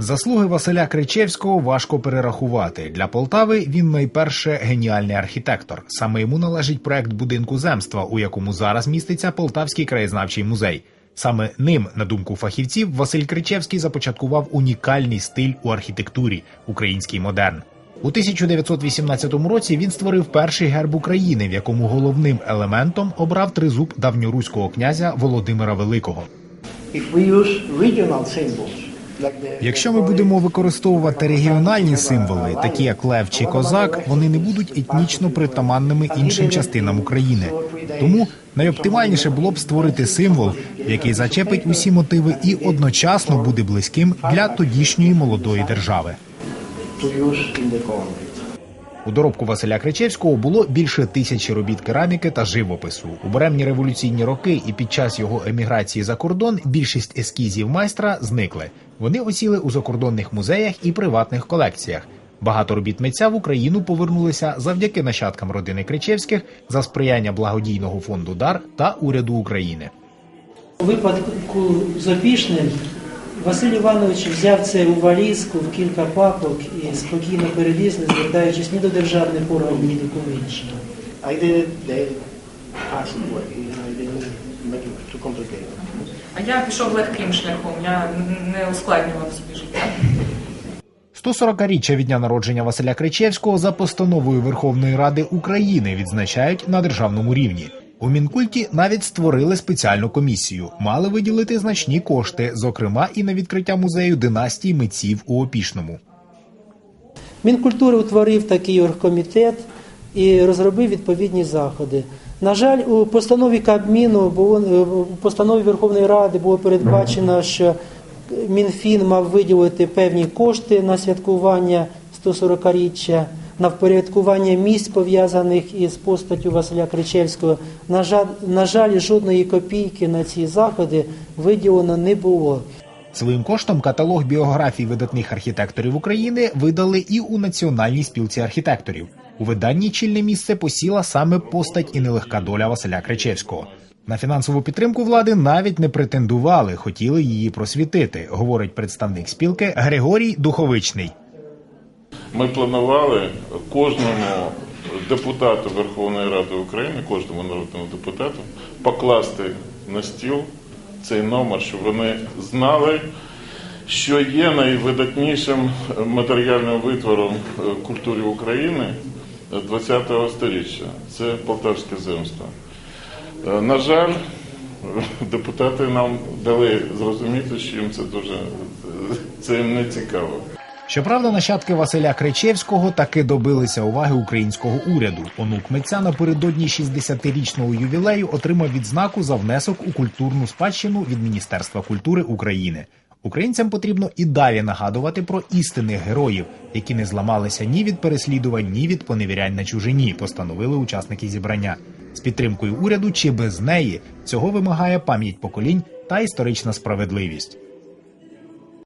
Заслуги Василя Кричевського важко перерахувати. Для Полтави він найперше геніальний архітектор. Саме йому належить проект будинку земства, у якому зараз міститься Полтавський краєзнавчий музей. Саме ним, на думку фахівців, Василь Кричевський започаткував унікальний стиль у архітектурі український модерн. У 1918 році він створив перший герб України, в якому головним елементом обрав тризуб давньоруського князя Володимира Великого. If we use regional symbols, Якщо ми будемо використовувати регіональні символи, такі як лев чи козак, вони не будуть етнічно притаманними іншим частинам України. Тому найоптимальніше було б створити символ, який зачепить усі мотиви і одночасно буде близьким для тодішньої молодої держави. У доробку Василя Кричевського було більше тисячі робіт кераміки та живопису. У буремні революційні роки і під час його еміграції за кордон більшість ескізів майстра зникли. Вони осіли у закордонних музеях і приватних колекціях. Багато робіт митця в Україну повернулися завдяки нащадкам родини Кричевських за сприяння благодійного фонду Дар та уряду України. У випадку з Опішним Василь Іванович взяв це у валізку в кілька папок і спокійно перевіз, не звертаючись ні до державних органів, ні до кого іншого. I did it the fast. I didn't make it too complicated. А я пішов легким шляхом, я не ускладнював собі життя. 140-річчя від дня народження Василя Кричевського за постановою Верховної Ради України відзначають на державному рівні. У мінкульті навіть створили спеціальну комісію, мали виділити значні кошти, зокрема і на відкриття музею династії митців у Опішному. Мінкультури утворив такий оргкомітет і розробив відповідні заходи. На жаль, у постанові Кабміну у постанові Верховної Ради було передбачено, що Мінфін мав виділити певні кошти на святкування 140-річчя, на впорядкування місць пов'язаних із постаттю Василя Кричевського. На жаль, на жаль, жодної копійки на ці заходи виділено не було. Своїм коштом каталог біографій видатних архітекторів України видали і у Національній спілці архітекторів. У виданні чільне місце посіла саме постать і нелегка доля Василя Кричевського. На фінансову підтримку влади навіть не претендували, хотіли її просвітити, говорить представник спілки Григорій Духовичний. Ми планували кожному депутату Верховної Ради України, кожному народному депутату покласти на стіл цей номер, щоб вони знали, що є найвидатнішим матеріальним витвором е, культури України ХХ століття. Це полтавське земство. Е, На жаль, депутати нам дали зрозуміти, що їм це дуже це їм не цікаво. Щоправда, нащадки Василя Кричевського таки добилися уваги українського уряду. Онук митця напередодні 60-річного ювілею отримав відзнаку за внесок у культурну спадщину від Міністерства культури України. Українцям потрібно і далі нагадувати про істинних героїв, які не зламалися ні від переслідувань, ні від поневірянь на чужині, постановили учасники зібрання. З підтримкою уряду чи без неї цього вимагає пам'ять поколінь та історична справедливість.